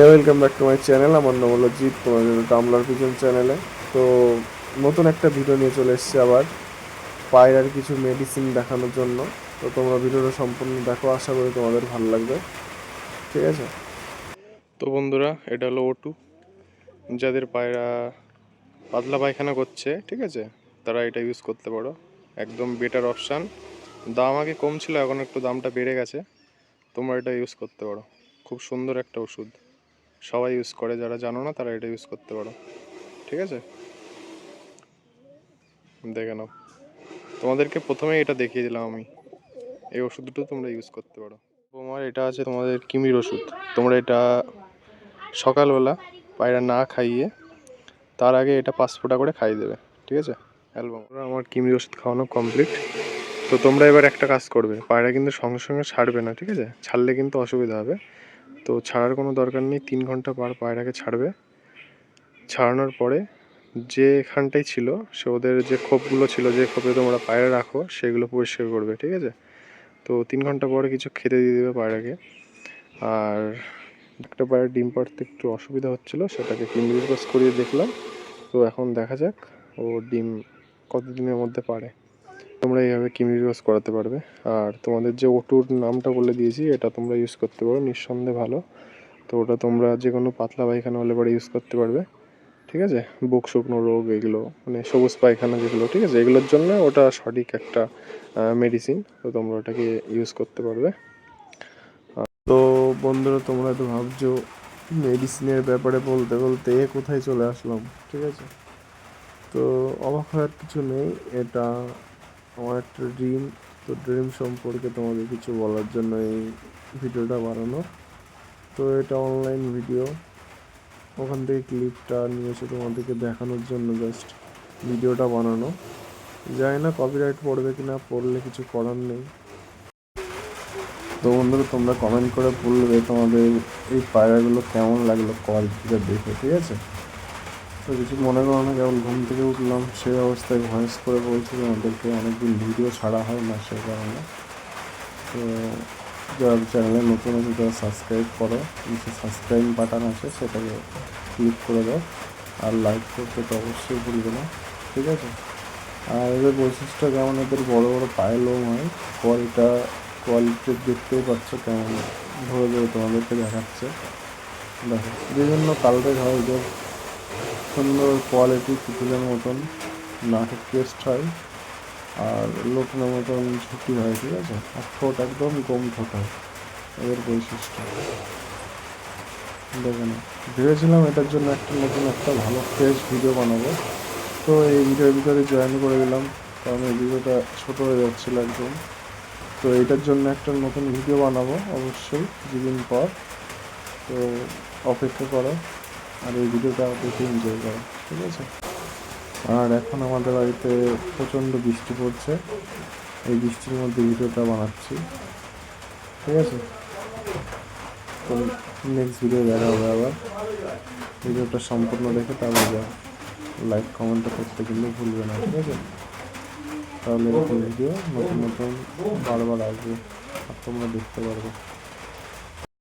Welcome back to my channel আমার নাম হলো জিৎ, তোমাদের কামলার পিছন চ্যানেলে তো নতুন একটা ভিডিও নিয়ে চলে এসেছি আবার, পায়রার কিছু মেডিসিন দেখানোর জন্য। তো তোমরা ভিডিওটা সম্পূর্ণ দেখো, আশা করি তোমাদের ভালো লাগবে। ঠিক আছে? তো বন্ধুরা, এটা হলো ওটু যাদের পায়রা পাতলা পায়খানা করছে, ঠিক আছে? তারা এটা ইউজ করতে পারো। একদম বেটার অপশান দাম আগে কম ছিল, এখন একটু দামটা বেড়ে গেছে। তোমরা এটা ইউজ করতে পারো। খুব সুন্দর একটা ওষুধ। সবাই ইউজ করে, যারা জানো না তারা এটা ইউজ করতে পারো। ঠিক আছে? দেখে নাও। তোমাদেরকে প্রথমে এটা দেখিয়ে দিলাম আমি। এই ওষুধ দুটো তোমরা ইউজ করতে পারো। তোমার এটা আছে তোমাদের কিমির ওষুধ। তোমরা এটা সকালবেলা পায়রা না খাইয়ে তার আগে এটা পাঁচ ফোঁটা করে খাইয়ে দেবে। ঠিক আছে? অ্যালবাম ওরা আমার কিমির ওষুধ খাওয়ানো কমপ্লিট তো তোমরা এবার একটা কাজ করবে। পায়রা কিন্তু সঙ্গে সঙ্গে ছাড়বে না, ঠিক আছে? ছাড়লে কিন্তু অসুবিধা হবে। তো ছাড়ার কোনো দরকার নেই, তিন ঘণ্টা পর পায়রাকে ছাড়বে। ছাড়ানোর পরে যেখানটাই ছিল, সে ওদের যে খোপগুলো ছিল, যে খোপে তোমরা পায়রা রাখো, সেগুলো পরিষ্কার করবে, ঠিক আছে? তো তিন ঘণ্টা পরে কিছু খেতে দিয়ে দেবে পায়রাকে। আর একটা পায়রা ডিম পাড়তে একটু অসুবিধা হচ্ছিল, সেটাকে পাস করিয়ে দেখলাম। তো এখন দেখা যাক ও ডিম কতদিনের মধ্যে পারে। তোমরা এইভাবে কিমরির পাস করাতে পারবে। আর তোমাদের যে ওটুর নামটা বলে দিয়েছি, এটা তোমরা ইউজ করতে পারো, নিঃসন্দেহে ভালো। তো ওটা তোমরা যে কোনো পাতলা পায়খানা হলে পরে ইউজ করতে পারবে। ঠিক আছে? বুক শুকনো রোগ এগুলো মানে সবুজ পায়খানা যেগুলো, ঠিক আছে? এগুলোর জন্য ওটা সঠিক একটা মেডিসিন তো তোমরা ওটাকে ইউজ করতে পারবে। তো বন্ধুরা, তোমরা তো ভাবছ মেডিসিনের ব্যাপারে বলতে বলতে কোথায় চলে আসলাম, ঠিক আছে? তো অবাক হওয়ার কিছু নেই, এটা আমার একটা ড্রিম তো ড্রিম সম্পর্কে তোমাদের কিছু বলার জন্য এই ভিডিওটা বানানো। তো এটা অনলাইন ভিডিও ওখান থেকে ক্লিপটা নিয়ে এসে তোমাদেরকে দেখানোর জন্য জাস্ট ভিডিওটা বানানো। জানি না কপিরাইট পড়বে কি না পড়লে কিছু করার নেই। তো বন্ধুরা, তোমরা কমেন্ট করে বলবে তোমাদের এই পায়রাগুলো কেমন লাগল কোয়ালিটিটা দেখে, ঠিক আছে? তো কিছু মনে করো না কেবল ঘুম থেকে উঠলাম সেই অবস্থায় ভয়েস করে বলছি তোমাদেরকে অনেকদিন ভিডিও ছাড়া হয় না সেই কারণে। তো যারা চ্যানেলে নতুন আছে যারা সাবস্ক্রাইব করো। নিচে সাবস্ক্রাইব বাটন আছে, সেটাকে ক্লিক করে দাও। আর লাইক করতে তো অবশ্যই ভুলবে না, ঠিক আছে? আর এদের বৈশিষ্ট্য যেমন এদের বড় বড় পায়ে লোম হয়। কোয়ালিটা কোয়ালিটি দেখতেই পাচ্ছ কেমন। ধরে ধরে তোমাদেরকে দেখাচ্ছে। দেখো, বিভিন্ন কালারের হয়, এদের সুন্দর কোয়ালিটি পুতুলের মতন নাকের টেস্ট হয় আর লোকনের মতন ছুটি হয়, ঠিক আছে? আর ঠোঁট একদম গম ঠোঁট হয়, এদের বৈশিষ্ট্য। দেখে না ভেবেছিলাম এটার জন্য একটা নতুন একটা ভালো ফ্রেশ ভিডিও বানাবো। তো এই ভিডিওর ভিতরে জয়েন করে দিলাম, কারণ এই ভিডিওটা ছোটো হয়ে যাচ্ছিল একদম। তো এটার জন্য একটা নতুন ভিডিও বানাবো, অবশ্যই, দুদিন পর। তো অপেক্ষা করো। আর এই ভিডিওটা দেখে এনজয় করো, ঠিক আছে? আর এখন আমাদের বাড়িতে প্রচণ্ড বৃষ্টি পড়ছে। এই বৃষ্টির মধ্যে ভিডিওটা বানাচ্ছি, ঠিক আছে? তো নেক্সট ভিডিও দেখা হবে আবার। ভিডিওটা সম্পূর্ণ দেখে তারপর যাও। লাইক কমেন্টটা করতে কিন্তু ভুলবে না, ঠিক আছে? তাহলে এরকম ভিডিও নতুন নতুন বারবার আসবে, আর তোমরা দেখতে পারবে।